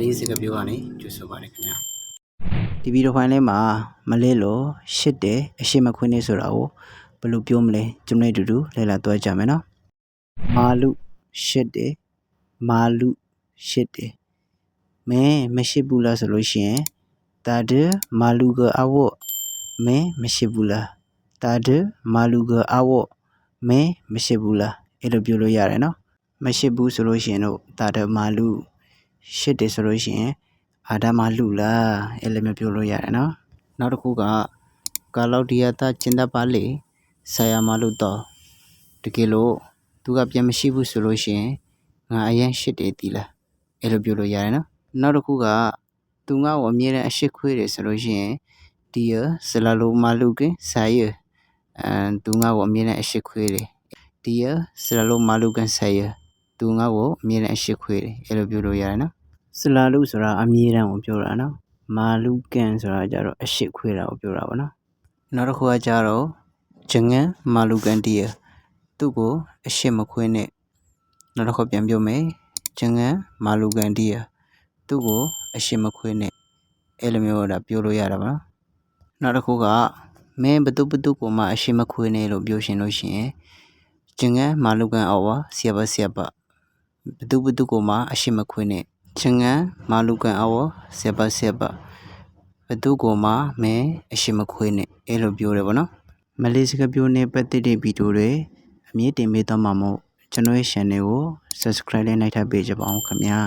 လေးစကပြောကနေကြိုဆိုပါတယ်ခင်ဗျာဒီဗီဒီယိုဖိုင်လေးမှာမလဲလို့ရှစ်တယ်အရှိမခွင်းနေဆိုတာကိုဘယ်လိုပြောမလဲကျွန်တော်တို့အတူတူလဲလာတွဲကြမယ်နော်မာလူရှစ်တယ်မာလူရှစ်တယ်မဲမရှိဘူးလားဆိုလို့ရှိရင်တာဒမာလူကအဝတ်မဲမရှိဘူးလားတာဒမာလူကအဝတ်မဲမရှိဘူးလားအဲ့လိုပြောလို့ရတယ်နော်မရှိဘူးဆိုလို့ရှိရင်တော့တာဒမာလူ ရှစ်တယ်ဆိုလို့ရှိရင်အာဒါမလူလားအဲ့လိုမျိုးပြောလို့ရတယ်နော်နောက်တစ်ခုကကာလောက်ဒီယာတာကျင်တပါလေဆာယာမလို့တော့တကယ်လို့သူကပြန်မရှိဘူးဆိုလို့ရှိရင်ငါအရင်ရှစ်တယ်တီလားအဲ့လိုပြောလို့ရတယ်နော်နောက်တစ်ခုကသူငါ့ကိုအမြဲတမ်းအရှိခွေးတယ်ဆိုလို့ရှိရင်ဒီယဆလာလိုမလူကင်ဆာယအဲသူငါ့ကိုအမြဲတမ်းအရှိခွေးတယ်ဒီယဆလာလိုမလူကင်ဆာယသူငါ့ကိုအမြဲတမ်းအရှိခွေးတယ်အဲ့လိုပြောလို့ရတယ်နော် စလာလူဆိုတာအမြဲတမ်းကိုပြောတာနော်မာလူကန်ဆိုတာကြတော့အရှိခွေးတာကိုပြောတာပါနော်နောက်တစ်ခုကကြတော့ဂျငန်မာလူကန်တီးရသူ့ကိုအရှိမခွေးနဲ့နောက်တစ်ခုပြန်ပြောမယ်ဂျငန်မာလူကန်တီးရသူ့ကိုအရှိမခွေးနဲ့အဲ့လိုမျိုးဒါပြောလို့ရတာပါနော်နောက်တစ်ခုကမင်းဘသူဘသူကိုမှအရှိမခွေးနဲ့လို့ပြောရှင်လို့ရှိရင်ဂျငန်မာလူကန်အော်ဝါဆီယဘဆီယဘဘသူဘသူကိုမှအရှိမခွေးနဲ့ ချငန်မာလူကန်အောဆေဘဆေဘဘသူကိုမှမဲအရှိမခွေးနဲ့အဲ့လိုပြောတယ်ဗောနော်မလေးစကပြောနဲ့ပတ်သက်တဲ့ဗီဒီယိုတွေအမြင့်တင်ပေးသွားမှာမို့ကျွန်တော်ရဲ့ channel ကို subscribe လေးနိုင်ထပ်ပေးကြပါအောင်ခင်ဗျာ